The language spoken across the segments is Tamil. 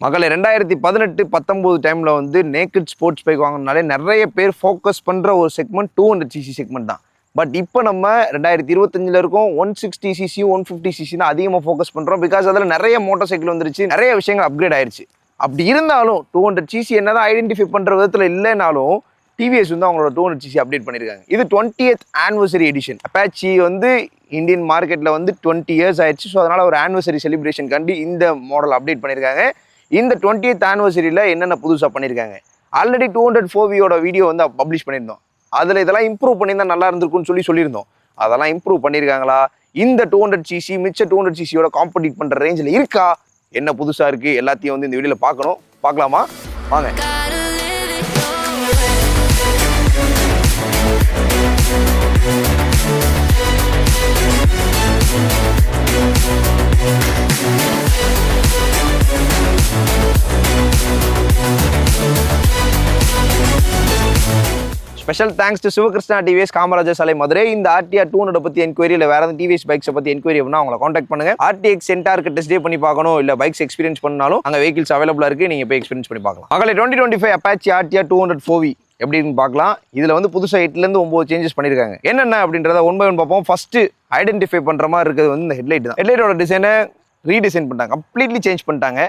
மகளை ரெண்டாயிரத்தி பதினெட்டு பத்தொம்போது டைமில் வந்து நேக்கட் ஸ்போர்ட்ஸ் பைக் வாங்கினாலே நிறைய பேர் ஃபோக்கஸ் பண்ணுற ஒரு segment two hundred CC segment தான். பட் இப்போ நம்ம ரெண்டாயிரத்தி இருபத்தஞ்சில் இருக்கோம் one sixty CC one fifty CC தான் அதிகமாக ஃபோக்கஸ் பண்ணுறோம் பிகாஸ் அதில் நிறைய மோட்டார் சைக்கிள் வந்துருச்சு நிறைய விஷயங்கள் அப்கிரேட் ஆயிடுச்சு அப்படி இருந்தாலும் டூ ஹண்ட்ரட் சிசி என்ன தான் ஐடென்டிஃபை பண்ணுற விதத்தில் இல்லைனாலும் டிவிஎஸ் வந்து அவங்களோட டூ ஹண்ட்ரட் சிசி அப்டேட் பண்ணியிருக்காங்க இது twentieth anniversary edition Apache வந்து இந்தியன் மார்க்கெட்டில் வந்து டுவெண்ட்டி இயர்ஸ் ஆயிடுச்சு. ஸோ அதனால் ஒரு ஆனிவர்சரி செலிப்ரேஷன் கண்டி இந்த மாடல் அப்டேட் பண்ணியிருக்காங்க இந்த டுவெண்ட்டியத் ஆனிவர்சரியில் என்னென்ன புதுசாக பண்ணியிருக்காங்க ஆல்ரெடி டூ ஹண்ட்ரட் ஃபோவியோட வீடியோ வந்து பப்ளிஷ் பண்ணியிருந்தோம். அதில் இதெல்லாம் இம்ப்ரூவ் பண்ணியிருந்தா நல்லா இருந்திருக்கும்னு சொல்லி சொல்லியிருந்தோம். அதெல்லாம் இம்ப்ரூவ் பண்ணியிருக்காங்களா இந்த டூ ஹண்ட்ரட் சிசி மிச்ச டூ ஹண்ட்ரட் சிசியோட காம்படிட் பண்ணுற ரேஞ்சில் இருக்கா? என்ன புதுசாக இருக்குது எல்லாத்தையும் வந்து இந்த வீடியோவில் பார்க்கணும். பார்க்கலாமா? வாங்க. Gotta. Special thanks to Sivakrishna TVS Kamarajar சாலை மதுரை இந்த ஆர்டிஆர் டூ ஹண்ட்ரட் பற்றி என்கொயரி இல்லை வேறு எதாவது டிவிஎஸ் பைக்ஸை பற்றி என்கொயரி அப்படின்னா அவங்களை காண்டாக்ட் பண்ணுங்க. ஆர்டிஎக்ஸ் சென்டாருக்கு டெஸ்ட் டே பண்ணி பார்க்கணும் இல்லை பைக்ஸ் எக்ஸ்பீரியன்ஸ் பண்ணாலும் அங்கே வெஹிக்கிள்ஸ் அவைலபிளாக இருக்குது நீங்கள் போய் எக்ஸ்பீரியன்ஸ் பண்ணி பார்க்கலாம். மகளே twenty twenty five Apache RTR two hundred four V எப்படின்னு பார்க்கலாம். இதில் வந்து புதுசாக எட்டுலேருந்து ஒம்பது சேஞ்சஸ் பண்ணியிருக்காங்க என்னென்ன அப்படின்றத ஒன் பை ஒன் பார்ப்போம். ஃபஸ்ட்டு ஐடென்டிஃபை பண்ணுற மாதிரி இருக்கிறது வந்து இந்த ஹெட்லைட் தான். ஹெட்லைட்டோட டிசைனை ரீடிசைன் பண்ணிட்டாங்க. கம்ப்ளீட்லி சேஞ்ச் பண்ணிட்டாங்க.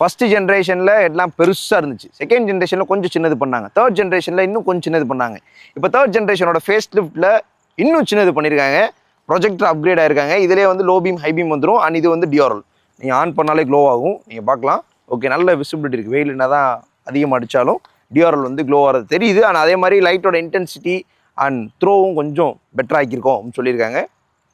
ஃபஸ்ட்டு ஜென்ரேஷனில் எல்லாம் பெருசாக இருந்துச்சு. செகண்ட் ஜென்ரேஷனில் கொஞ்சம் சின்னது பண்ணாங்க. தேர்ட் ஜென்ரேஷனில் இன்னும் கொஞ்சம் சின்னது பண்ணாங்க. இப்போ தேர்ட் ஜென்ரேஷனோட ஃபேஸ் லிஃப்ட்டில் இன்னும் சின்னது பண்ணியிருக்காங்க ப்ரொஜெக்டர் அப்கிரேட் ஆயிருக்காங்க. இதிலே வந்து லோ பீம் ஹை பீம் வந்துடும் அண்ட் இது வந்து டியோரல் நீங்கள் ஆன் பண்ணாலே க்ளோ ஆகும். நீங்கள் பார்க்கலாம். ஓகே நல்ல விசிபிலிட்டி இருக்குது வெயில் என்ன தான் அதிகமாக அடித்தாலும் டியோரல் வந்து க்ளோ ஆகிறது தெரியுது. ஆனால் அதே மாதிரி லைட்டோட இன்டென்சிட்டி அண்ட் த்ரோவும் கொஞ்சம் பெட்டர் ஆக்கியிருக்கோம் அப்படின்னு சொல்லியிருக்காங்க.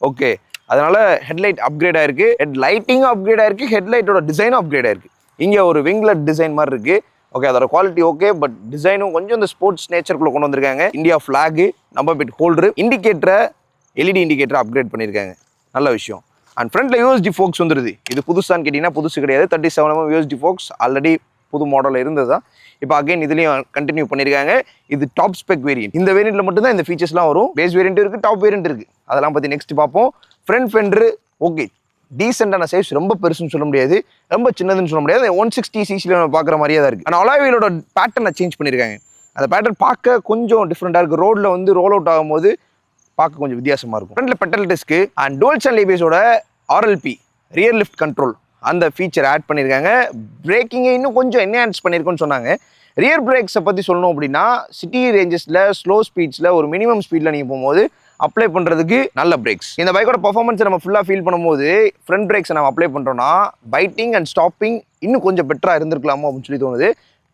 ஓகே அதனால் ஹெட்லைட் அப்கிரேட் ஆயிருக்கு. ஹெட் லைட்டிங்கும் அப்கிரேட் ஆயிருக்கு. ஹெட்லைட்டோட டிசைனும் அப்கிரேட் ஆயிருக்கு. இங்கே ஒரு விங்லெட் டிசைன் மாதிரி இருக்கு. ஓகே அதோட குவாலிட்டி ஓகே பட் டிசைனும் கொஞ்சம் இந்த ஸ்போர்ட்ஸ் நேச்சருக்குள்ள கொண்டு வந்திருக்காங்க. India flag number bit holder இண்டிகேட்டரை LED indicator upgrade பண்ணியிருக்காங்க நல்ல விஷயம். அண்ட் ஃப்ரண்ட்ல யூஎஸ்டி ஃபோக்ஸ் வந்துருது. இது புதுசான்னு கேட்டிங்கன்னா புதுசு கிடையாது. Thirty seven MM USD forks already புது மாடலில் இருந்தது தான். இப்போ அகைன் இதுலேயும் கண்டினியூ பண்ணியிருக்காங்க இது டாப் ஸ்பெக் வேரியன்ட் இந்த வேரியண்ட்டில் மட்டும்தான் இந்த ஃபீச்சர்ஸ்லாம் வரும். பேஸ் வேரியன்ட் இருக்குது டாப் வேரியன்ட் இருக்குது அதெல்லாம் பற்றி நெக்ஸ்ட் பார்ப்போம். ஃப்ரண்ட் ஃபெண்டரு ஓகே டீசெண்டான சைஸ் ரொம்ப பெருசுன்னு சொல்ல முடியாது. ரொம்ப சின்னதுன்னு சொல்ல முடியாது. ஒன் சிக்ஸ்டி சிசியில் நம்ம பார்க்குற மாதிரியே தான் இருக்குது ஆனால் அலாவியலோட பேட்டர்னை சேஞ்ச் பண்ணியிருக்காங்க அந்த பேட்டர்ன் பார்க்க கொஞ்சம் டிஃப்ரெண்ட்டாக இருக்குது ரோட்டில் வந்து ரோல் அவுட் ஆகும்போது பார்க்க கொஞ்சம் வித்தியாசமாக இருக்கும். ஃப்ரண்ட்ல பெட்டல் டிஸ்க்கு அண்ட் டோல்ஸ் அண்ட் லேபேஸோட ஆர்எல்பி ரியர் லிஃப்ட் கண்ட்ரோல் அந்த ஃபீச்சர் ஆட் பண்ணியிருக்காங்க பிரேக்கிங்கை இன்னும் கொஞ்சம் என்ஹான்ஸ் பண்ணியிருக்கோன்னு சொன்னாங்க. ரியர் பிரேக்ஸை பற்றி சொல்லணும் அப்படின்னா சிட்டி ரேஞ்சஸில் ஸ்லோ ஸ்பீட்ஸில் ஒரு மினிமம் ஸ்பீடில் நீங்கள் போகும்போது அப்ளை பண்ணுறதுக்கு நல்ல பிரேக்ஸ் இந்த பைக்கோட பர்ஃபார்மன்ஸை நம்ம ஃபுல்லாக ஃபீல் பண்ணும்போது ஃப்ரண்ட் பிரேக்ஸை நம்ம அப்ளை பண்ணுறோம்னா பைட்டிங் அண்ட் ஸ்டாப்பிங் இன்னும் கொஞ்சம் பெட்டராக இருந்திருக்கலாமோ அப்படின்னு சொல்லி தோணுது.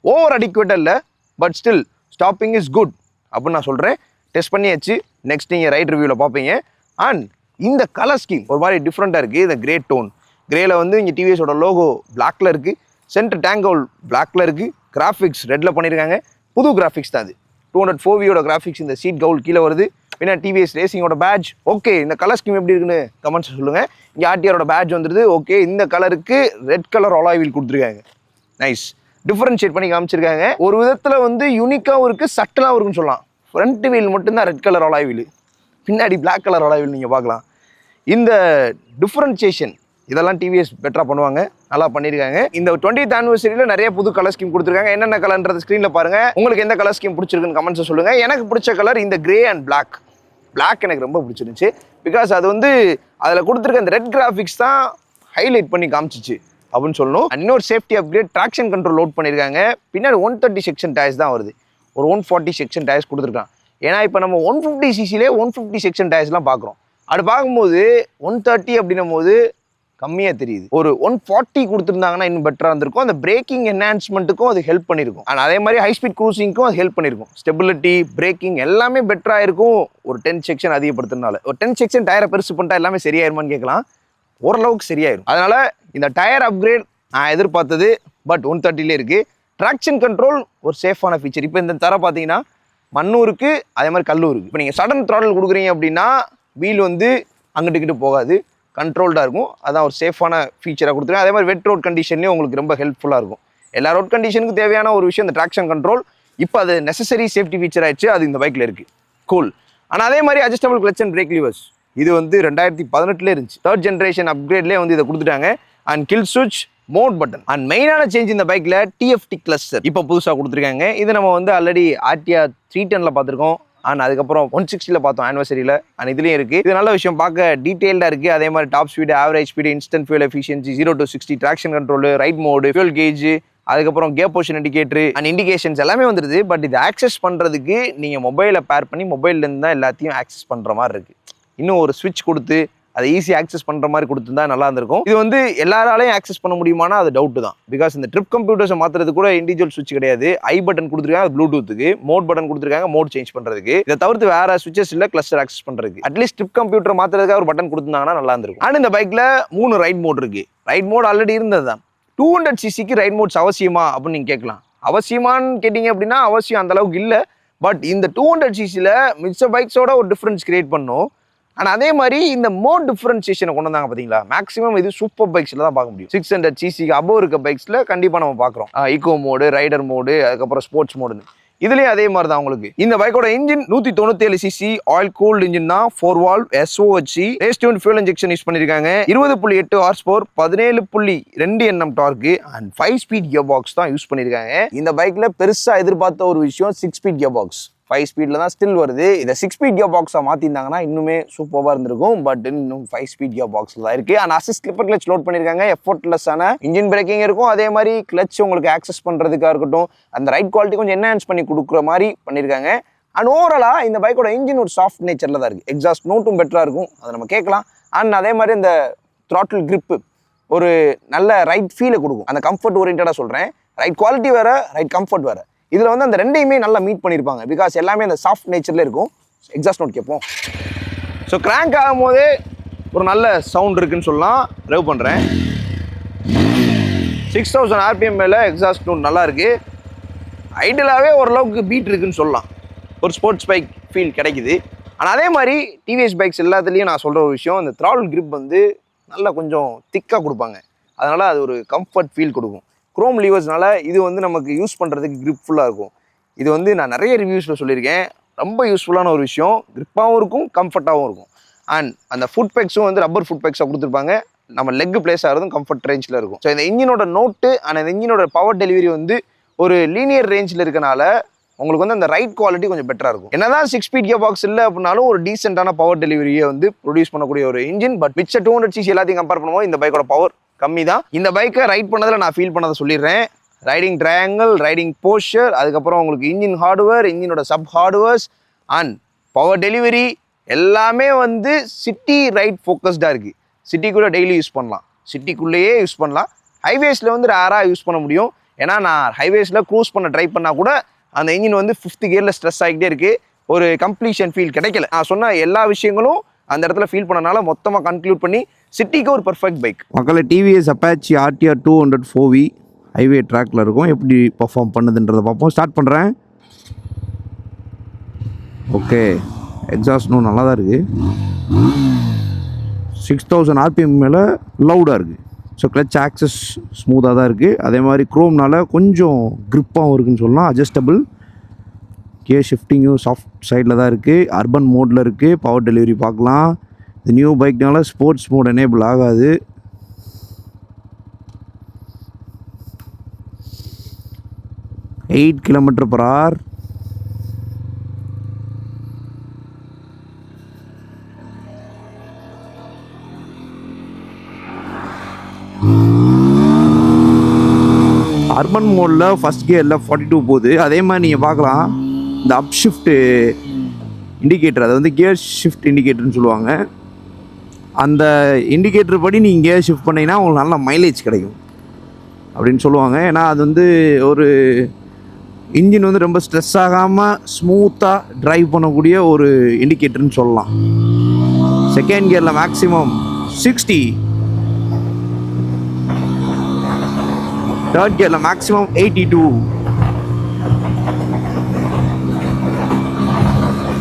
ஓவர் அடிக்குவேட்டாக இல்லை but still stopping is good அப்படின்னு நான் சொல்கிறேன் டெஸ்ட் பண்ணியாச்சு. நெக்ஸ்ட் நீங்கள் ரைட் ரிவ்யூவில் பார்ப்பீங்க. அண்ட் இந்த கலர் ஸ்கீம் ஒரு மாதிரி டிஃப்ரெண்ட்டாக இருக்குது இந்த கிரே டோன் கிரேல வந்து இங்கே டிவிஎஸோட லோகோ பிளாக்ல இருக்குது சென்டர் டேங்க் ஹோல் பிளாக்ல இருக்குது கிராஃபிக்ஸ் ரெட்டில் பண்ணியிருக்காங்க புது கிராஃபிக்ஸ் தான் அது. டூ ஹண்ட்ரட் ஃபோவியோட கிராஃபிக்ஸ் இந்த சீட் கவுல் கீழே வருது. பின்ன டிவிஎஸ் ரேசிங்கோட பேட்ச் ஓகே இந்த கலர் ஸ்கீம் எப்படி இருக்குன்னு கமெண்ட்ஸ் சொல்லுங்கள் இங்கே ஆர்டிஆரோட பேட்ச் வந்துருது. ஓகே இந்த கலருக்கு ரெட் கலர் அலாய் வீல் கொடுத்துருக்காங்க. நைஸ் டிஃப்ரென்ஷியேட் பண்ணி காமிச்சிருக்காங்க. ஒரு விதத்தில் வந்து யூனிக்காகவும் இருக்குது சட்டலாகவும் இருக்குன்னு சொல்லலாம். ஃப்ரண்ட் வீல் மட்டும்தான் ரெட் கலர் அலாய் வீல் பின்னாடி பிளாக் கலர் அலாய் வீல் நீங்கள் பார்க்கலாம். இந்த டிஃப்ரென்சியேஷன் இதெல்லாம் டிவிஎஸ் பெட்டராக பண்ணுவாங்க. நல்லா பண்ணியிருக்காங்க இந்த டுவெண்ட்டி ஆனிவர்சரியில் நிறைய புது கலர் ஸ்கீம் கொடுத்துருக்காங்க. என்னென்ன கலர்ன்றது ஸ்க்ரீனில் பாருங்கள் உங்களுக்கு எந்த கலர் ஸ்கீம் பிடிச்சிருக்குன்னு கமெண்ட்ஸை சொல்லுங்கள் எனக்கு பிடிச்ச கலர் இந்த கிரே அண்ட் பிளாக் பிளாக் எனக்கு ரொம்ப பிடிச்சிருந்துச்சு. பிகாஸ் அது வந்து அதில் கொடுத்துருக்க அந்த ரெட் கிராஃபிக்ஸ் தான் ஹைலைட் பண்ணி காமிச்சிச்சு அப்படின்னு சொல்லணும். இன்னொரு safety upgrade traction control load பண்ணியிருக்காங்க பின்னாடி ஒன் தேர்ட்டி செக்ஷன் டயர்ஸ் தான் வருது. ஒரு ஒன் ஃபார்ட்டி செக்ஷன் டயர்ஸ் கொடுத்துருக்கான். ஏன்னா இப்போ நம்ம ஒன் ஃபிஃப்டி சிசிலே ஒன் ஃபிஃப்டி செக்ஷன் டயர்ஸ்லாம் பார்க்குறோம். அது பார்க்கும்போது ஒன் தேர்ட்டி அப்படின்னும் போது கம்மியாக தெரியுது. ஒரு ஒன் ஃபார்ட்டி கொடுத்துருந்தாங்கன்னா இன்னும் பெட்டராக இருந்திருக்கும். அந்த பிரேக்கிங் என்ஹான்ஸ்மெண்ட்டுக்கும் அது ஹெல்ப் பண்ணியிருக்கும் அண்ட் அதே மாதிரி ஹை ஸ்பீட் க்ரூசிங்க்கும் அது ஹெல்ப் பண்ணியிருக்கும் ஸ்டெபிலிட்டி பிரேக்கிங் எல்லாமே பெட்டராக இருக்கும் ஒரு டென் செக்ஷன் அதிகப்படுத்துறதுனால. ஒரு டென் செக்ஷன் டயரை பெருசு பண்ணிட்டா எல்லாமே சரியாயிருமான்னு கேட்கலாம். ஓரளவுக்கு சரியாயிரும். அதனால் இந்த டயர் அப்கிரேட் நான் எதிர்பார்த்தது பட் ஒன் தேர்ட்டிலே இருக்குது ட்ராக்ஷன் கண்ட்ரோல் ஒரு சேஃபான ஃபீச்சர் இப்போ இந்த தர பார்த்தீங்கன்னா மண்ணூருக்கு அதே மாதிரி கல்லூருக்கு. இப்போ நீங்கள் சடன் த்ராடல் கொடுக்குறீங்க அப்படின்னா வீல் வந்து அங்கிட்டுக்கிட்டு போகாது. கண்ட்ரோல்டாக இருக்கும். அதான் ஒரு சேஃபான ஃபீச்சராக கொடுத்துருக்கேன் அதே மாதிரி வெட் ரோட் கண்டிஷன்லேயும் உங்களுக்கு ரொம்ப ஹெல்ப்ஃபுல்லாக இருக்கும். எல்லா ரோட் கண்டிஷனுக்கு தேவையான ஒரு விஷயம் இந்த ட்ராக்ஷன் கண்ட்ரோல் இப்போ அது நெசசரி சேஃப்டி ஃபீச்சர் ஆயிடுச்சு. அது இந்த பைக்கில் இருக்குது கூல் ஆனால் அதே மாதிரி adjustable clutch and brake levers இது வந்து ரெண்டாயிரத்தி பதினெட்டுல இருந்துச்சு. தேர்ட் ஜென்ரேஷன் அப்கிரேட்லேயே வந்து இதை கொடுத்துட்டாங்க. அண்ட் கில் சுவிட்ச் மோட் பட்டன் அண்ட் மெயினான சேஞ்ச் இந்த பைக்கில் டிஎஃப்டி கிளஸ்டர் இப்போ புதுசாக கொடுத்துருக்காங்க. இது நம்ம வந்து ஆல்ரெடி ஆர்டிஆர் த்ரீ டெனில் பார்த்துருக்கோம். அண்ட் அதுக்கப்புறம் ஒன் சிக்ஸ்டியில் பார்த்தோம் ஆனிவர்சரியில் அண்ட் இதுலேயும் இருக்குது இது நல்ல விஷயம். பார்க்க டீட்டெயில்டாக இருக்குது அதே மாதிரி top speed average speed instant fuel efficiency zero to sixty traction control ride mode fuel gauge அதுக்கப்புறம் cap portion indicator and indications எல்லாமே வந்துருது. பட் இது ஆக்சஸ் பண்ணுறதுக்கு நீங்கள் மொபைலை பேர் பண்ணி மொபைல்லேருந்து தான் எல்லாத்தையும் ஆக்சஸ் பண்ணுற மாதிரி இருக்குது இன்னும் ஒரு ஸ்விட்ச் கொடுத்து அதை ஈஸி ஆக்சஸ் பண்ணுற மாதிரி கொடுத்துருந்தா நல்லா இருந்திருக்கும். இது வந்து எல்லாராலையும் ஆக்சஸ் பண்ண முடியுமானா அது டவுட் தான். பிகாஸ் இந்த ட்ரிப் கம்ப்யூட்டர்ஸை மாற்றுறது கூட இண்டிவிஜுவல் ஸ்விட்ச் கிடையாது. ஐ பட்டன் கொடுத்துருக்காங்க அது ப்ளூடூத்துக்கு மோட் பட்டன் கொடுத்துருக்காங்க மோட் சேஞ்ச் பண்ணுறதுக்கு இதை தவிர்த்து வேற சுவிச்சஸ் இல்லை கிளஸ்டர் ஆக்சஸ் பண்ணுறதுக்கு அட்லீஸ்ட் ட்ரிப் கம்ப்யூட்டர் மாற்றுறதுக்காக ஒரு பட்டன் கொடுத்துருந்தாங்கன்னா நல்லா இருந்திருக்கும். அண்ட் இந்த பைக்கில் மூணு ரைட் மோட் இருக்கு. ரைட் மோட் ஆல்ரெடி இருந்தது தான். டூ ஹண்ட்ரட் சிசிக்கு ரைட் மோட்ஸ் அவசியமா அப்படின்னு நீங்கள் கேட்கலாம். அவசியமான்னு கேட்டிங்க அப்படின்னா அவசியம் அந்த அளவுக்கு இல்லை. பட் இந்த டூ ஹண்ட்ரட் சிசியில் மிச்ச பைக்ஸோட ஒரு டிஃப்ரென்ஸ் கிரியேட் பண்ணும். ஆனால் அதே மாதிரி இந்த மோட் டிஃப்ரென்சியேஷனை கொண்டு வந்தாங்க பார்த்தீங்களா மேக்ஸிமம் இது சூப்பர் பைக்ஸில் தான் பார்க்க முடியும். சிக்ஸ் ஹண்ட்ரட் சிசிக்கு அபோவ் இருக்க பைக்ஸில் கண்டிப்பாக நம்ம பார்க்குறோம். ஈகோ மோடு ரைடர் மோடு அதுக்கப்புறம் ஸ்போர்ட்ஸ் மோடுன்னு இதுலேயும் அதே மாதிரி தான் உங்களுக்கு. இந்த பைக்கோட இன்ஜின் நூற்றி தொண்ணூற்றி ஏழு சிசி ஆயில் கூல்டு இன்ஜின் தான் four valve SOHC race tune fuel injection use பண்ணியிருக்காங்க இருபது புள்ளி எட்டு ஹார்ஸ் போர் பதினேழு புள்ளி ரெண்டு எண்ணம் torque and five speed gear box தான் யூஸ் பண்ணியிருக்காங்க இந்த பைக்கில் பெருசாக எதிர்பார்த்த ஒரு விஷயம் six speed gear box five ஸ்பீடில் தான் ஸ்டில் வருது. இதை சிக்ஸ் ஸ்பீட் கியர் பாக்ஸாக மாற்றிருந்தாங்கன்னா இன்னுமே சூப்பராக இருந்திருக்கும். பட் இன்னும் ஃபைவ் ஸ்பீட் கியர் பாக்ஸில் தான் இருக்குது and assist slipper clutch load பண்ணியிருக்காங்க எஃபோர்ட்லெஸ்ஸான இன்ஜின் பிரேக்கிங் இருக்கும். அதே மாதிரி கிளச் உங்களுக்கு ஆக்சஸ் பண்ணுறதுக்காக இருக்கட்டும். அந்த ரைட் குவாலிட்டி கொஞ்சம் என்ஹான்ஸ் பண்ணி கொடுக்குற மாதிரி பண்ணியிருக்காங்க அண்ட் ஓவராலாக இந்த பைக்கோட இன்ஜின் ஒரு சாஃப்ட் நேச்சரில் தான் இருக்குது எக்ஸாஸ்ட் நோட்டும் பெட்டராக இருக்கும். அதை நம்ம கேட்கலாம். அண்ட் அதே மாதிரி இந்த த்ராட்டில் கிரிப்பு ஒரு நல்ல ரைட் ஃபீலை கொடுக்கும். அந்த கம்ஃபர்ட் ஓரியன்டாக சொல்கிறேன் ரைட் குவாலிட்டி வேறு ரைட் கம்ஃபர்ட் வேறு. இதில் வந்து அந்த ரெண்டையுமே நல்லா மீட் பண்ணியிருப்பாங்க பிகாஸ் எல்லாமே அந்த சாஃப்ட் நேச்சரில் இருக்கும். எக்ஸாஸ்ட் நோட் கேட்போம். ஸோ கிராங்க் ஆகும்போதே ஒரு நல்ல சவுண்ட் இருக்குன்னு சொல்லலாம். ரெவ் பண்ணுறேன் சிக்ஸ் தௌசண்ட் ஆர்பிஎம் மேலே எக்ஸாஸ்ட் நோட் நல்லா இருக்குது ஐடியலாகவே ஓரளவுக்கு பீட் இருக்குன்னு சொல்லலாம். ஒரு ஸ்போர்ட்ஸ் பைக் ஃபீல் கிடைக்குது. ஆனால் அதே மாதிரி டிவிஎஸ் பைக்ஸ் எல்லாத்துலேயும் நான் சொல்கிற ஒரு விஷயம் இந்த த்ரால் கிரிப் வந்து நல்லா கொஞ்சம் திக்காக கொடுப்பாங்க. அதனால் அது ஒரு கம்ஃபர்ட் ஃபீல் கொடுக்கும். குரோம் லீவர்ஸ்னால இது வந்து நமக்கு யூஸ் பண்ணுறதுக்கு க்ரிப்ஃபுல்லாக இருக்கும். இது வந்து நான் நிறைய ரிவ்யூஸில் சொல்லியிருக்கேன். ரொம்ப யூஸ்ஃபுல்லான ஒரு விஷயம். க்ரிப்பாகவும் இருக்கும் கம்ஃபர்ட்டாகவும் இருக்கும். அண்ட் அந்த ஃபுட் பேக்ஸும் வந்து ரப்பர் ஃபுட் பேக்ஸாக கொடுத்துருப்பாங்க. நம்ம லெக் பிளேஸ் ஆகிறதும் கம்ஃபர்ட் ரேஞ்சில் இருக்கும். ஸோ இந்த இன்ஜினோட நோட்டு அண்ட் இந்த இன்ஜினோட பவர் டெலிவரி வந்து ஒரு லீனியர் ரேஞ்சில் இருக்கனால உங்களுக்கு வந்து அந்த ரைட் குவாலிட்டி கொஞ்சம் பெட்டராக இருக்கும். என்னதான் சிக்ஸ் ஸ்பீட் கியர் பாக்ஸ் இல்லை அப்படின்னாலும் ஒரு டீசென்டான பவர் டெலிவரியை வந்து ப்ரொடியூஸ் பண்ணக்கூடிய ஒரு இன்ஜின் பட் மிச்ச டூ ஹண்ட்ரட் சிசி எல்லாத்தையும் கம்பேர் பண்ணும்போது இந்த பைக்கோட பவர் கம்மி தான் இந்த பைக்கை ரைட் பண்ணதில் நான் ஃபீல் பண்ணதை சொல்லிடுறேன். ரைடிங் ட்ரையாங்கிள் ரைடிங் போஸ்டர் அதுக்கப்புறம் உங்களுக்கு இன்ஜின் ஹார்ட்வேர் இன்ஜினோட sub hardwares and power delivery எல்லாமே வந்து சிட்டி ரைட் ஃபோக்கஸ்டாக இருக்குது சிட்டிக்குள்ளே டெய்லி யூஸ் பண்ணலாம். சிட்டிக்குள்ளேயே யூஸ் பண்ணலாம். ஹைவேஸில் வந்து ரேராக யூஸ் பண்ண முடியும். ஏன்னா நான் ஹைவேஸில் க்ரூஸ் பண்ண ட்ரை பண்ணால் கூட அந்த இன்ஜின் வந்து ஃபிஃப்த் கியரில் ஸ்ட்ரெஸ் ஆகிட்டே இருக்குது ஒரு கம்ப்ளீஷன் ஃபீல் கிடைக்கல. நான் சொன்ன எல்லா விஷயங்களும் அந்த இடத்துல ஃபீல் பண்ணனால மொத்தமாக கன்க்ளூட் பண்ணி சிட்டிக்கு ஒரு பர்ஃபெக்ட் பைக் மக்களை TVS Apache RTR two hundred four V highway ட்ராக்ல இருக்கும். எப்படி பர்ஃபார்ம் பண்ணுதுன்றதை பார்ப்போம். ஸ்டார்ட் பண்ணுறேன் ஓகே எக்ஸாஸ்ட் நல்லா தான் இருக்குது சிக்ஸ் தௌசண்ட் ஆர்பிஎம் மேலே லவுடாக இருக்குது ஸோ கிளச் ஆக்சஸ் ஸ்மூத்தாக தான் இருக்குது அதே மாதிரி க்ரோம்னால கொஞ்சம் க்ரிப்பாகவும் இருக்குன்னு சொல்லலாம். அட்ஜஸ்டபிள் கே ஷிஃப்டிங்கும் சாஃப்ட் சைடில் தான் இருக்குது அர்பன் மோடில் இருக்குது பவர் டெலிவரி பார்க்கலாம். இந்த நியூ பைக்னால ஸ்போர்ட்ஸ் மோட் எனேபிள் ஆகாது. Eight kilometre per hour urban மோடில் ஃபஸ்ட் கியரில் ஃபார்ட்டி டூ போகுது. அதே மாதிரி நீங்கள் பார்க்கலாம். இந்த அப் ஷிஃப்ட்டு இண்டிகேட்டர் அது வந்து கியர் ஷிஃப்ட் இண்டிகேட்டர்னு சொல்லுவாங்க. அந்த இண்டிகேட்டர் படி நீங்கள் கியர் ஷிஃப்ட் பண்ணிங்கன்னா உங்களுக்கு நல்ல மைலேஜ் கிடைக்கும். அப்படின்னு சொல்லுவாங்க. ஏன்னா அது வந்து ஒரு இன்ஜின் வந்து ரொம்ப ஸ்ட்ரெஸ் ஆகாமல் ஸ்மூத்தாக ட்ரைவ் பண்ணக்கூடிய ஒரு இண்டிகேட்டர்னு சொல்லலாம். செகண்ட் கியரில் maximum sixty third கியரில் maximum eighty two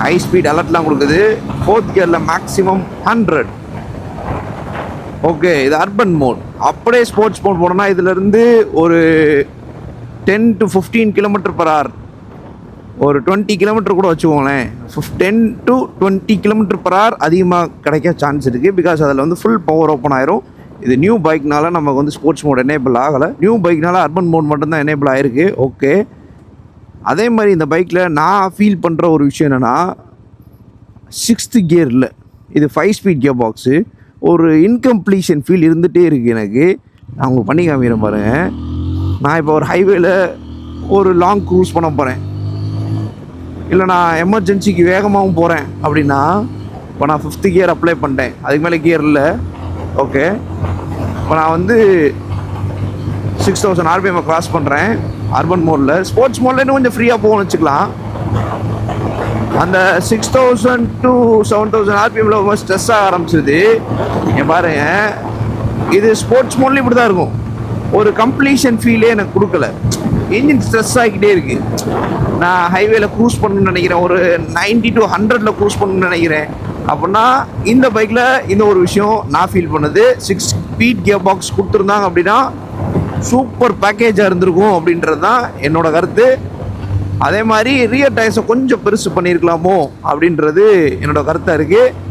high speed அலர்ட்லாம் கொடுக்குது. ஃபோர்த் கியரில் மேக்ஸிமம் ஹண்ட்ரட் ஓகே இது அர்பன் மோட் அப்படியே ஸ்போர்ட்ஸ் மோட் போனோம்னா இதுலேருந்து ஒரு ten to fifteen kilometre per hour ஒரு டுவெண்ட்டி கிலோமீட்டர் கூட வச்சுக்கோங்களேன். Ten to twenty kilometre per hour அதிகமாக கிடைக்க சான்ஸ் இருக்குது பிகாஸ் அதில் வந்து ஃபுல் பவர் ஓப்பன் ஆயிரும். இது நியூ பைக்னால நமக்கு வந்து ஸ்போர்ட்ஸ் மோட் எனேபிள் ஆகலை. நியூ பைக்னால அர்பன் மோட் மட்டும்தான் எனேபிள் ஆகிருக்கு ஓகே அதே மாதிரி இந்த பைக்கில் நான் ஃபீல் பண்ணுற ஒரு விஷயம் என்னென்னா சிக்ஸ்த்து கியர் இல்லை இது ஃபைவ் ஸ்பீட் கியர் பாக்ஸு ஒரு இன்கம்ப்ளீஷன் ஃபீல் இருந்துகிட்டே இருக்குது எனக்கு. நான் உங்களுக்கு பண்ணி காமிக்கிறேன் பாருங்கள் நான் இப்போ ஒரு ஹைவேல ஒரு லாங் க்ரூஸ் பண்ண போகிறேன் இல்லை நான் எமர்ஜென்சிக்கு வேகமாகவும் போகிறேன் அப்படின்னா இப்போ நான் ஃபிஃப்த்து கியர் அப்ளை பண்ணிட்டேன். அதுக்கு மேலே கியர் இல்லை. ஓகே இப்போ நான் வந்து சிக்ஸ் தௌசண்ட் ஆர்பிஎம் கிராஸ் பண்ணுறேன் அர்பன் மோடில் ஸ்போர்ட்ஸ் மோடில் இன்னும் கொஞ்சம் ஃப்ரீயாக போகணும் வச்சுக்கலாம். அந்த six thousand to seven thousand ஆர்பிஎம்ல ரொம்ப ஸ்ட்ரெஸ் ஆக ஆரம்பிச்சிருது. நீங்கள் பாருங்க. இது ஸ்போர்ட்ஸ் மோட்லேயும் இப்படி தான் இருக்கும். ஒரு கம்ப்ளீஷன் ஃபீலே எனக்கு கொடுக்கல. இன்ஜின் ஸ்ட்ரெஸ் ஆகிக்கிட்டே இருக்கு. நான் ஹைவேல க்ரூஸ் பண்ணணும்னு நினைக்கிறேன். ஒரு 90 டு ஹண்ட்ரட்ல க்ரூஸ் பண்ணணும்னு நினைக்கிறேன். அப்படின்னா இந்த பைக்கில் இந்த ஒரு விஷயம் நான் ஃபீல் பண்ணது. சிக்ஸ் ஸ்பீட் கியர் பாக்ஸ் கொடுத்துருந்தாங்க அப்படின்னா சூப்பர் பேக்கேஜாக இருந்திருக்கும் அப்படின்றது தான் என்னோடய கருத்து. அதே மாதிரி ரியர் டயர்ஸை கொஞ்சம் பெருசு பண்ணியிருக்கலாமோ அப்படின்றது என்னோடய கருத்தாக இருக்குது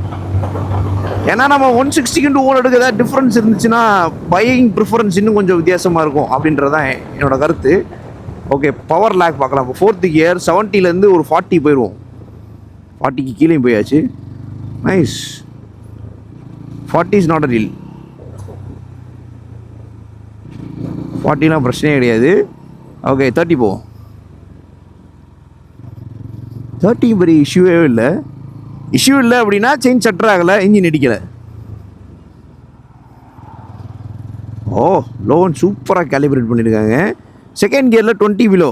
ஏன்னா நம்ம ஒன் சிக்ஸ்டிக்கு டூ எடுக்க ஏதாவது டிஃப்ரென்ஸ் இருந்துச்சுன்னா பையிங் ப்ரிஃபரன்ஸ் இன்னும் கொஞ்சம் வித்தியாசமாக இருக்கும் அப்படின்றது தான் என்னோட கருத்து. ஓகே பவர் லேக் பார்க்கலாம். இப்போ ஃபோர்த்து கியர் செவன்ட்டிலேருந்து ஒரு ஃபார்ட்டி போயிடுவோம் ஃபார்ட்டிக்கு கீழே போயாச்சு. Nice forty is not a deal ஃபார்ட்டிலாம் பிரச்சனையே கிடையாது. ஓகே தேர்ட்டி போவோம் தேர்ட்டி பெரிய இஷ்யூவே இல்லை. இஷ்யூ இல்லை அப்படின்னா செயின் சட்டர் ஆகலை இன்ஜின் இடிக்கலை. ஓ லோன் சூப்பராக கேலிபிரேட் பண்ணியிருக்காங்க செகண்ட் கியரில் டுவெண்ட்டி பிலோ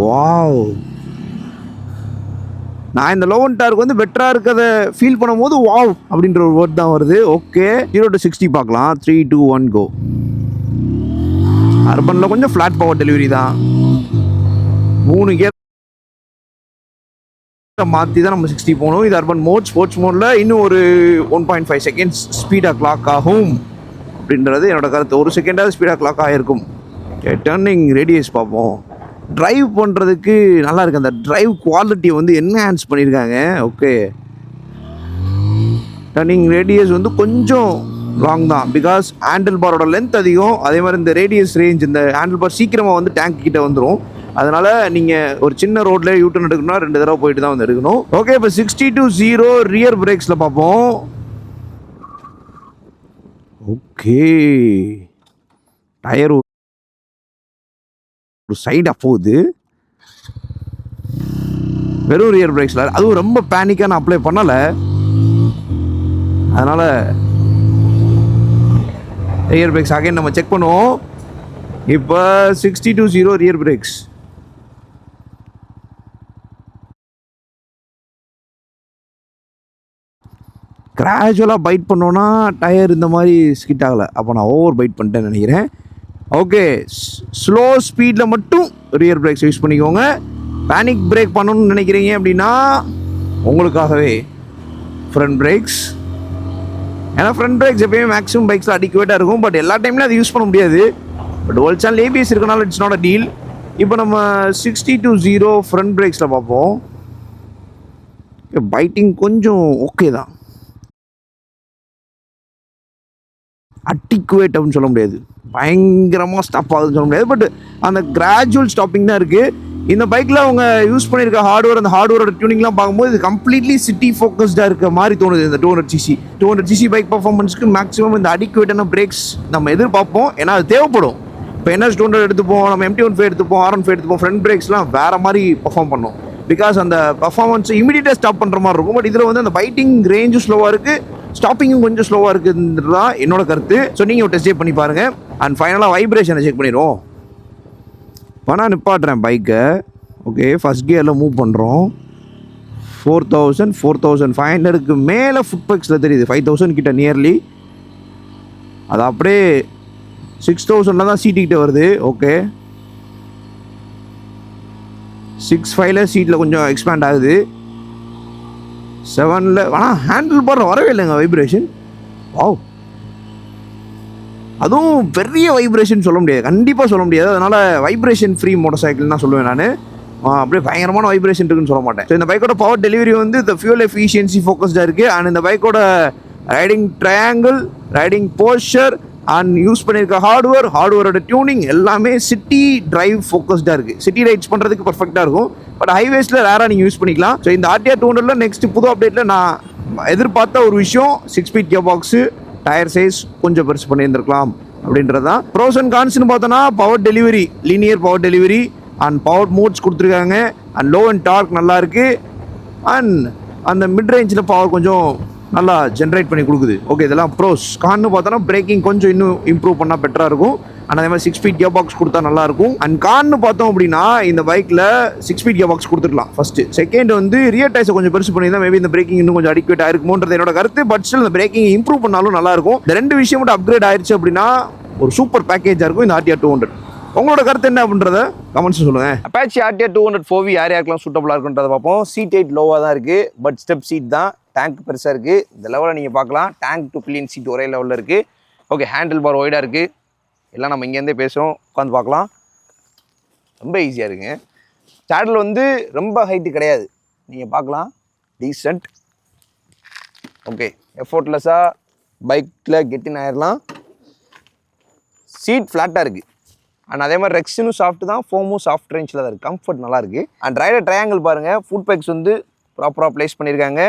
வாவ் நான் இந்த லோவன் டார்க்கு வந்து பெட்டராக இருக்கிறத ஃபீல் பண்ணும்போது வாவ் அப்படின்ற ஒரு வேர்ட் தான் வருது. ஓகே ஜீரோ டு சிக்ஸ்டி பார்க்கலாம். த்ரீ டூ ஒன் கோ அர்பனில் கொஞ்சம் ஃப்ளாட் பவர் டெலிவரி தான். மூணு கியர் மாற்றி தான் நம்ம சிக்ஸ்டி போகணும். இது அர்பன் மோட் ஸ்போர்ட்ஸ் மோடில் இன்னும் ஒரு ஒன் பாயிண்ட் ஃபைவ் செகண்ட்ஸ் ஸ்பீடாக கிளாக் ஆகும். அப்படின்றது என்னோட கருத்து. ஒரு செகண்டாவது ஸ்பீடாக கிளாக் ஆகிருக்கும் டேர்னிங் ரேடியஸ் பார்ப்போம். ட்ரைவ் பண்ணுறதுக்கு நல்லாயிருக்கு அந்த ட்ரைவ் குவாலிட்டியை வந்து என்ஹான்ஸ் பண்ணியிருக்காங்க ஓகே டர்னிங் ரேடியஸ் வந்து கொஞ்சம் லாங் தான். பிகாஸ் ஹேண்டில் பாரோட லென்த் அதிகம். அதே மாதிரி இந்த ரேடியஸ் ரேஞ்ச் இந்த ஹேண்டில் பார் சீக்கிரமாக வந்து டேங்க் கிட்டே வந்துடும் அதனால் நீங்கள் ஒரு சின்ன ரோட்ல யூட்டன் எடுக்கணும்னா ரெண்டு தடவை போயிட்டு தான் வந்து எடுக்கணும். ஓகே இப்போ சிக்ஸ்டி டு ஜீரோ ரியர் பிரேக்ஸில் பார்ப்போம். ஓகே டயர் ஒரு சைடாக போகுது. வெறும் ரியர் பிரேக்ஸில் அதுவும் ரொம்ப பேனிக்காக நான் அப்ளை பண்ணலை. அதனால் ரியர் பிரேக்ஸ் அகைன் நம்ம செக் பண்ணுவோம். இப்போ sixty to zero rear brakes கிராஜுவலாக பைட் பண்ணோன்னா டயர் இந்த மாதிரி ஸ்கிட் ஆகலை. அப்போ நான் ஓவர் பைட் பண்ணிட்டேன்னு நினைக்கிறேன். ஓகே ஸ்லோ ஸ்பீடில் மட்டும் ரியர் பிரேக்ஸ் யூஸ் பண்ணிக்கோங்க. பேனிக் பிரேக் பண்ணணும்னு நினைக்கிறீங்க அப்படின்னா உங்களுக்காகவே ஃப்ரண்ட் பிரேக்ஸ் ஏன்னா ஃப்ரண்ட் பிரேக்ஸ் எப்பயுமே மேக்ஸிமம் பைக்ஸில் அடிக்குவேட்டாக இருக்கும். பட் எல்லா டைம்லையும் அது யூஸ் பண்ண முடியாது. பட் ஓல் சேனல் ஏபிஎஸ் இருக்கனால இட்ஸ் நாட் அ டீல் இப்போ நம்ம சிக்ஸ்டி டு ஜீரோ ஃப்ரண்ட் பிரேக்ஸில் பார்ப்போம். பைட்டிங் கொஞ்சம் ஓகே தான். அட்டிக்குவேட் அப்படின்னு சொல்ல முடியாது. பயங்கரமாக ஸ்டாப் ஆகுதுன்னு சொல்ல முடியாது. பட் அந்த கிராஜுவல் ஸ்டாப்பிங் தான் இருக்குது இந்த பைக்கில் அவங்க யூஸ் பண்ணியிருக்க ஹார்ட்வேர் அந்த ஹார்ட்வேரோட டியூனிங்லாம் பார்க்கும்போது இது கம்ப்ளீட்லி சிட்டி ஃபோக்கஸ்டாக இருக்க மாதிரி தோணுது இந்த two hundred CC two hundred CC bike பர்ஃபார்மன்ஸ்க்கு maximum இந்த அடிக்குவேட்டான பிரேக்ஸ் நம்ம எதிர்பார்ப்போம். ஏன்னா அது தேவைப்படும். இப்போ என்எஸ் டூ ஹண்ட்ரட் எடுத்துப்போம் நம்ம எம்டி ஒன் ஃபைவ் எடுத்துப்போம் ஆர் ஒன் ஃபைவ் எடுத்துப்போம் ஃப்ரண்ட் பிரேக்ஸ்லாம் வேறு மாதிரி பர்ஃபார்ம் பண்ணும். பிகாஸ் அந்த பர்ஃபார்மன்ஸ் இமீடியட்டாக ஸ்டாப் பண்ணுற மாதிரி இருக்கும். பட் இதில் வந்து அந்த பைட்டிங் ரேஞ்சும் ஸ்லோவாக இருக்குது ஸ்டாப்பிங்கும் கொஞ்சம் ஸ்லோவாக இருக்குன்றது தான் என்னோட கருத்து. ஸோ நீங்கள் டெஸ்ட் பண்ணி பாருங்கள் அண்ட் ஃபைனலாக வைப்ரேஷனை செக் பண்ணிடுவோம். பணம் நான் நிப்பாட்டுறேன் பைக்கை ஓகே ஃபஸ்ட் கியரில் மூவ் பண்ணுறோம் four thousand four thousand five ஹண்ட்ரடுக்கு மேலே ஃபுட் பைக்ஸில் தெரியுது. ஃபைவ் தௌசண்ட் கிட்ட நியர்லி அது அப்படியே சிக்ஸ் தௌசண்டில் தான் சீட்டுக்கிட்ட வருது. ஓகே சிக்ஸ் ஃபைவ்ல சீட்டில் கொஞ்சம் எக்ஸ்பேண்ட் ஆகுது. செவனில் ஆனால் ஹேண்டில் பார் வரவே இல்லைங்க வைப்ரேஷன் ஓ அதுவும் பெரிய வைப்ரேஷன் சொல்ல முடியாது. கண்டிப்பாக சொல்ல முடியாது. அதனால் வைப்ரேஷன் ஃப்ரீ மோட்டர் சைக்கிள் தான் சொல்லுவேன் நான். அப்படியே பயங்கரமான வைப்ரேஷன் இருக்குன்னு சொல்ல மாட்டேன். ஸோ இந்த பைக்கோட பவர் டெலிவரி வந்து இந்த ஃபியூல் எஃபிஷியன்சி ஃபோக்கஸ்டாக இருக்குது அண்ட் இந்த பைக்கோட riding triangle riding posture and use பண்ணியிருக்க ஹார்ட்வேர் ஹார்ட்வேரோட டியூனிங் எல்லாமே சிட்டி டிரைவ் ஃபோக்கஸ்டாக இருக்குது சிட்டி ரைட்ஸ் பண்ணுறதுக்கு பர்ஃபெக்டாக இருக்கும். பட் ஹைவேஸில் ரேராக நீங்கள் யூஸ் பண்ணிக்கலாம். ஸோ இந்த ஆர்டிஆர் டூ ஹண்ட்ரட்ல நெக்ஸ்ட் புது அப்டேட்டில் நான் எதிர்பார்த்த ஒரு விஷயம் six speed gear box tyre size கொஞ்சம் பெருசு பண்ணியிருந்திருக்கலாம் அப்படின்றது தான் ப்ரோஸ் அண்ட் கான்ஸ்னு பார்த்தோன்னா power delivery linear power delivery and power modes கொடுத்துருக்காங்க. அண்ட் லோ அண்ட் டார்க் நல்லா இருக்குது அண்ட் அந்த மிட் ரேஞ்சில் பவர் கொஞ்சம் நல்லா ஜென்ரேட் பண்ணி கொடுக்குது. ஓகே இதெல்லாம் ப்ரோஸ் கான்னு பார்த்தோன்னா பிரேக்கிங் கொஞ்சம் இன்னும் இம்ப்ரூவ் பண்ணால் பெட்டராக இருக்கும். ஆனால் அதே மாதிரி சிக்ஸ் ஃபீட் கியர் பாக்ஸ் கொடுத்தா நல்லா இருக்கும். அண்ட் கான்னு பார்த்தோம் அப்படின்னா இந்த பைக்கில் சிக்ஸ் ஃபீட் கியர் பாக்ஸ் கொடுத்துருக்கலாம் ஃபர்ஸ்ட் செகண்ட் வந்து ரியர் டைஸை கொஞ்சம் பெருசு தான் மேபி இந்த பிரேக்கிங் இன்னும் கொஞ்சம் அடிக்வேட் ஆயிருக்குமோன்றது என்னோட கருத்து. பட் ஸ்டில் இந்த பிரேக்கிங் இம்ப்ரூவ் பண்ணாலும் நல்லா இருக்கும். இந்த ரெண்டு விஷயம் மட்டும் அப்கிரேட் ஆயிடுச்சு அப்படின்னா ஒரு சூப்பர் பேக்கேஜாக இருக்கும் இந்த ஆர்டிஆர் டூ ஹண்ட்ரட் உங்களோட கருத்து என்ன அப்படின்றத கமெண்ட்ஸ் சொல்லுங்க. Apache RTR two hundred four V யார் யாருக்கெல்லாம் சூட்டபுளாக இருக்குன்றத பார்ப்போம். சீட் எயிட் லோவாக தான் இருக்குது பட் ஸ்டெப் சீட் தான். டேங்க் பெருசாக இருக்குது இந்த லெவலில் நீங்கள் பார்க்கலாம். டேங்க் டு பில்லியன் சீட் ஒரே லெவலில் இருக்குது ஓகே ஹேண்டில் பார் ஒய்டாக இருக்குது எல்லாம் நம்ம இங்கேருந்தே பேசுகிறோம் உட்காந்து பார்க்கலாம். ரொம்ப ஈஸியாக இருக்குங்க. சேடல் வந்து ரொம்ப ஹைட்டு கிடையாது. நீங்கள் பார்க்கலாம். டீசன்ட் ஓகே எஃபோர்ட்லெஸ்ஸாக பைக்கில் கெட்டின் ஆயிடலாம் சீட் ஃப்ளாட்டாக இருக்குது அண்ட் அதே மாதிரி ரெக்ஸனும் சாஃப்ட் தான். ஃபோமும் சாஃப்ட் ரேஞ்சில் தான் இருக்குது கம்ஃபர்ட் நல்லா இருக்குது அண்ட் ரைடர் ட்ரையாங்கிள் பாருங்கள் ஃபுட் பேக்ஸ் வந்து ப்ராப்பராக ப்ளேஸ் பண்ணியிருக்காங்க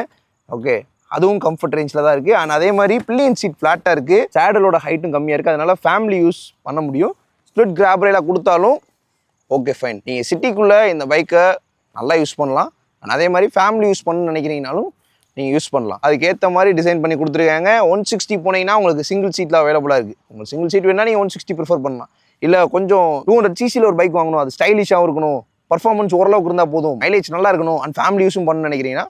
ஓகே அதுவும் கம்ஃபர்ட் ரேஞ்சில் தான் இருக்குது அண்ட் அதே மாதிரி பில்லியன் சீட் ஃப்ளாட்டாக இருக்குது சேடலோட ஹைட்டும் கம்மியாக இருக்குது அதனால் ஃபேமிலி யூஸ் பண்ண முடியும். ஸ்ப்ளிட் கிராப் கொடுத்தாலும் ஓகே ஃபைன் நீங்கள் சிட்டிக்குள்ளே இந்த பைக்கை நல்லா யூஸ் பண்ணலாம். அண்ட் அதே மாதிரி ஃபேமிலி யூஸ் பண்ணணும்னு நினைக்கிறீங்கனாலும் நீங்கள் யூஸ் பண்ணலாம். அதுக்கேற்ற மாதிரி டிசைன் பண்ணி கொடுத்துருக்காங்க. ஒன் சிக்ஸ்டி போனீங்கன்னா உங்களுக்கு சிங்கிள் சீட்டில் அவைலபிளாக இருக்குது உங்களுக்கு சிங்கிள் சீட் வேணால் நீங்கள் ஒன் சிக்ஸ்டி ப்ரிஃபர் பண்ணலாம். இல்லை கொஞ்சம் டூ ஹண்ட்ரட் சிசியில் ஒரு பைக் வாங்கணும். அது ஸ்டைலிஷாகவும் இருக்கணும். பர்ஃபார்மன்ஸ் ஓரளவுக்கு இருந்தால் போதும். மைலேஜ் நல்லா இருக்கணும். அண்ட் ஃபேமிலி யூஸும் பண்ணணும்னு நினைக்கிறீங்கன்னா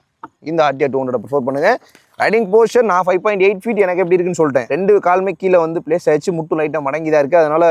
இந்த ஆர்டிஆர் டூ ஹண்ட்ரட் ப்ரிஃபர் பண்ணுங்கள் ரைடிங் போர்ஷன் நான் ஃபைவ் பாயிண்ட் எயிட் ஃபீட் எனக்கு எப்படி இருக்குன்னு சொல்லிட்டேன். ரெண்டு காலுமே கீழே வந்து பிளேஸ் ஆயிடுச்சு முட்டு லைட்டாக மடங்கி தான் இருக்குது அதனால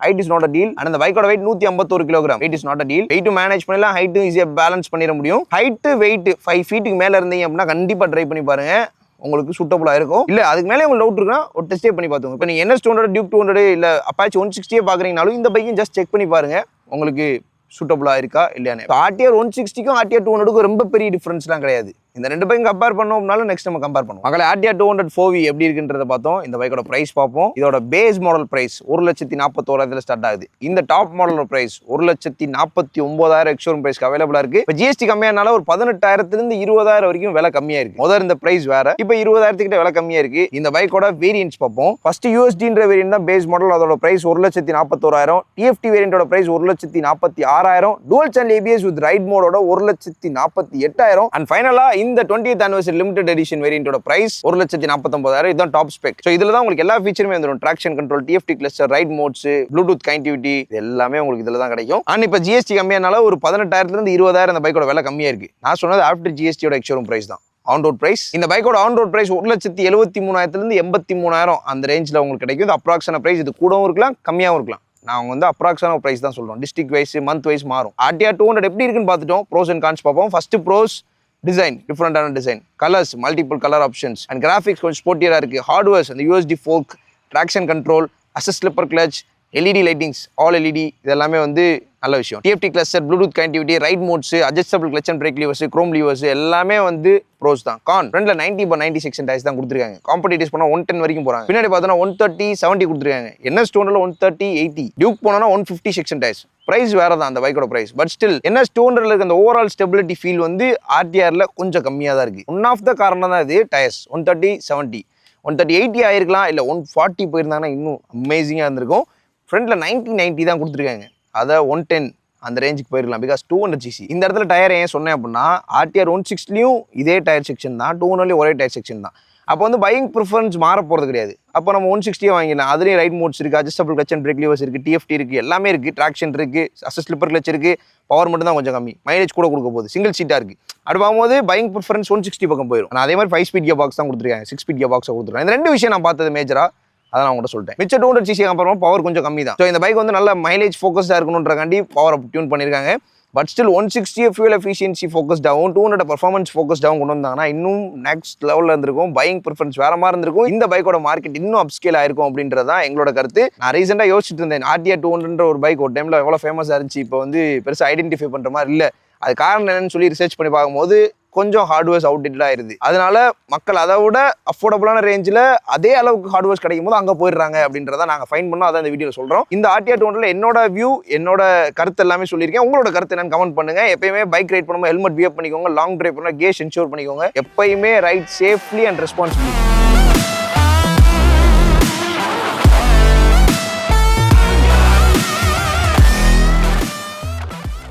height is not a deal அந்த பைக்கோட வெயிட் நூற்றி ஐம்பத்தொரு kilogram weight is not a deal weight manage பண்ணலாம் ஹைட்டும் ஈஸியாக பேலன்ஸ் பண்ணிட முடியும். ஹைட்டு வெயிட் ஃபைவ் ஃபீட்டுக்கு மேலே இருந்தீங்க அப்படின்னா கண்டிப்பாக ட்ரை பண்ணி பாருங்க. உங்களுக்கு சூட்டபுளாக இருக்கும். இல்லை அதுக்கு மேலே உங்களுக்கு டவுட் இருக்குன்னா ஒரு டெஸ்டே பண்ணி பார்த்துங்க இப்போ நீங்கள் NS two hundred Duke two hundred இல்லை அப்பாச்சி ஒன் சிக்ஸ்டியே பார்க்குறீங்கனாலும் இந்த பைக்கையும் ஜஸ்ட் செக் பண்ணி பாருங்கள் உங்களுக்கு சூட்டபுளாக இருக்கா இல்லையானே ஆர்டிஆர் ஒன் சிக்ஸ்டிக்கும் ஆர்டிஆர் டூ ஹண்ட்ரடுக்கும் ரொம்ப பெரிய டிஃப்ரென்ஸ்லாம் கிடையாது. இந்த ரெண்டு பைக்கும் கம்பேர் பண்ணோம்னாலும் நெக்ஸ்ட் நம்ம கம்பேர் பண்ணுவோம். மகளை ஆர்டிஆர் டூ ஹண்ட்ரட் ஃபோவி எப்படி இருக்குன்றத பார்த்தோம். இந்த பைக்கோட பிரைஸ் பார்ப்போம். இதோட பேஸ் மாடல் பிரைஸ் ஒரு லட்சத்தி நாற்பத்தோராயிரத்துல ஸ்டார்ட் ஆகுது. இந்த டாப் மாடலோட பிரைஸ் ஒரு லட்சத்தி நாற்பத்தி ஒன்பதாயிரம் எக்ஷோரூம் பிரைஸ்க்கு அவைலபிளா இருக்கு. இப்போ ஜிஎஸ்டி கம்மியானால ஒரு பதினெட்டாயிரத்துலேருந்து இருபதாயிரம் வரைக்கும் விலை கம்மியா இருக்கு. முதல் இந்த பிரைஸ் வேற. இப்போ இருபதாயிரத்துக்கிட்ட விலை கம்மியா இருக்கு. இந்த பைக்கோட வேரியன்ஸ் பார்ப்போம். ஃபர்ஸ்ட் யூஎஸ்டின்ற வேரியன்ட் தான் பேஸ் மாடல் அதோட பிரைஸ் ஒரு லட்சத்தி நாற்பத்தோராயிரம் டிஎஃப்டி வேரியண்டோட பிரைஸ் ஒரு லட்சத்தி நாற்பத்தி ஆறாயிரம். Dual channel ABS with ride மோடோட ஒரு லட்சத்தி நாற்பத்தி எட்டாயிரம். அண்ட் ஃபைனலா இந்த டுவெண்ட்டி அனிவர்சரி லிமிடெட் எடிஷன் வேரியண்டோட பிரைஸ் ஒரு லட்சத்தி நாற்பத்தொன்பதாயிரம் இதுதான் டாப் ஸ்பெக் ஸோ இதில் தான் உங்களுக்கு எல்லா ஃபீச்சருமே வந்துடும் traction control TFT cluster ride modes Bluetooth connectivity இது எல்லாமே உங்களுக்கு இதில் தான் கிடைக்கும். அண்ட் இப்போ ஜிஎஸ்டி கம்மியானால ஒரு பதினெட்டாயிரத்துலேருந்து இருபதாயிரம் அந்த பைக்கோட விலை கம்மியாக இருக்குது நான் சொன்னது ஆஃப்டர் ஜிஎஸ்டியோட எக்ஷோரூம் பிரைஸ் தான். ஆன் ரோட் பிரைஸ் இந்த பைக்கோட ஆன் ரோட் பிரைஸ் ஒரு லட்சத்தி எழுபத்தி மூணாயிரத்துலேருந்து எண்பத்தி மூணாயிரம் அந்த ரேஞ்சில் உங்களுக்கு கிடைக்கும். இது அப்ராக்ஸான பிரைஸ் இது கூடவும் இருக்கலாம் கம்மியாகவும் இருக்கலாம். நான் வந்து அப்ராக்ஸான ப்ரைஸ் தான் சொல்கிறோம் டிஸ்ட்ரிக் வைஸ் மந்த் வைஸ் மாறும். ஆர்டிஆர் டூ ஹண்ட்ரட் எப்படி இருக்குன்னு பார்த்துட்டோம். ப்ரோஸ் அண்ட் கான்ஸ் பார்ப்போம். ஃபஸ்ட்டு ப்ரோஸ் டிசைன் டிஃப்ரெண்ட்டான design colours multiple colour options and graphics கொஞ்சம் ஸ்போர்ட்டியராக இருக்குது ஹார்ட்வேர்ஸ் அந்த USD fork traction control assist slipper clutch LED lightings all LED இதெல்லாமே வந்து நல்ல விஷயம். TFT cluster Bluetooth connectivity ride modes adjustable clutch and brake levers chrome levers எல்லாமே வந்து ப்ரோஸ் தான். கான் ஃப்ரண்ட்ல ninety by ninety section tyres தான் கொடுத்துருக்காங்க. காம்படிட்டிவ்ஸ் போனால் ஒன் டென் வரைக்கும் போகிறாங்க பின்னாடி பார்த்தோன்னா ஒன் தேர்ட்டி செவன்ட்டி கொடுத்துருக்காங்க. என்ன ஸ்டோனில் ஒன் தேர்ட்டி எயிட்டி டியூக் போனோன்னா one fifty section tyres price வேற தான் அந்த பைக்கோட ப்ரைஸ் பட் ஸ்டில் என்ன ஸ்டோனில் இருக்க அந்த ஓவரால் ஸ்டெபிலிட்டி ஃபீல் வந்து ஆர்டிஆரில் கொஞ்சம் கம்மியாக தான் இருக்கு. ஒன் ஆஃப் த காரணம் தான் இது tyres one thirty seventy one thirty eighty ஆயிருக்கலாம் இல்லை ஒன் ஃபார்ட்டி போயிருந்தாங்கன்னா இன்னும் அமேசிங்காக இருந்திருக்கும். ஃப்ரண்ட்டில் நைன்டி நைன்ட்டி தான் கொடுத்துருக்காங்க. அதை ஒன் டென் அந்த ரேஞ்சுக்கு போயிருக்கலாம். பிகாஸ் டூ ஹண்ட்ரட் சிசி இந்த இடத்துல டயர் ஏன் சொன்னேன் அப்படின்னா ஆர்டிஆர் ஒன் சிக்ஸ்லேயும் இதே டயர் செக்ஷன் தான். டூ ஹண்ட்ரட்லேயும் ஒரே டயர் செக்ஷன் தான். அப்போ வந்து பையிங் ப்ரிஃபரன்ஸ் மாற போகிறது கிடையாது. அப்போ நம்ம ஒன் சிக்ஸ்டியே வாங்கிடலாம். அதுலேயும் ரைட் மோட்ஸ் இருக்குது adjustable clutch and brake levers இருக்குது டிஎஃப்டி இருக்குது எல்லாமே இருக்குது ட்ராக்ஷன் இருக்குது அசஸ் ஸ்லிப்பர் கிளச் இருக்குது பவர் மட்டும் தான் கொஞ்சம் கம்மி. மைலேஜ் கூட கொடுக்க போகுது. சிங்கிள் சீட்டாக இருக்குது அப்படி பார்க்கும்போது பையிங் ப்ரிஃபரன்ஸ் ஒன் சிக்ஸ்டி பக்கம் போயிடும் நான் அதே மாதிரி ஃபைவ் ஸ்பீட் கியர் பாக்ஸ் தான் கொடுத்துருக்காங்க. சிக்ஸ் ஸ்பீட் கியர் பாக்ஸை கொடுத்துருக்காங்க. இந்த ரெண்டு விஷயம் நான் பார்த்தது மேஜரா அதை நான் உங்கள்கிட்ட சொல்லிட்டேன். மிச்ச டூ ஹண்ட்ரட் சிசி அப்புறம் பவர் கொஞ்சம் கம்மி தான் ஸோ இந்த பைக் வந்து நல்ல மைலேஜ் ஃபோக்கஸ்டாக இருக்கணுன்றக்காண்டி பவர் டியூன் பண்ணியிருக்காங்க but still one sixty fuel efficiency ஃபோக்கஸ்டாகவும் two hundred performance ஃபோக்கஸ்டாகவும் கொண்டு வந்தாங்கன்னா இன்னும் நெக்ஸ்ட் லெவலில் இருந்திருக்கும். பையிங் ப்ரிஃபரன்ஸ் வேற மாதிரி இருந்திருக்கும். இந்த பைக்கோட மார்க்கெட் இன்னும் அப்ஸ்கேல் ஆயிருக்கும் அப்படின்றதா எங்களோட கருத்து. நான் ரீசெண்டாக யோசிச்சுட்டு இருந்தேன். ஆர்டிஆர் டூ ஹண்ட்ரட் ஒரு பைக் ஒரு டைமில் எவ்வளோ ஃபேமஸாக இருந்துச்சு இப்போ வந்து பெருசாக ஐடென்டிஃபை பண்ணுற மாதிரி இல்லை. அது காரணம் என்னன்னு சொல்லி ரிசர்ச் பண்ணி பார்க்கும்போது கொஞ்சம் ஹார்ட்வேர்ஸ் அவுடேட்டட் ஆயிருது. அதனால மக்கள் அதை விட அஃபோர்டபுளான ரேஞ்சில் அதே அளவுக்கு ஹார்ட்வேர்ஸ் கிடைக்கும் போது அங்கே போயிடுறாங்க அப்படின்றத நாங்கள் ஃபைன் பண்ணோம். அதான் இந்த வீடியோ சொல்கிறோம் இந்த ஆர்டிஆர் டூனில் என்னோட வியூ என்னோட கருத்து எல்லாமே சொல்லியிருக்கேன். உங்களோட கருத்து என்னன்னு கமெண்ட் பண்ணுங்க. எப்பயுமே பைக் ரைட் பண்ணும்போது ஹெல்மெட் வியர் பண்ணிக்கோங்க லாங் டிரைவ் பண்ணால் கேஸ் இன்ஷூர் பண்ணிக்கோங்க. எப்பயுமே ரைட் சேஃப்லி அண்ட் ரெஸ்பான்சிபிலிட்டி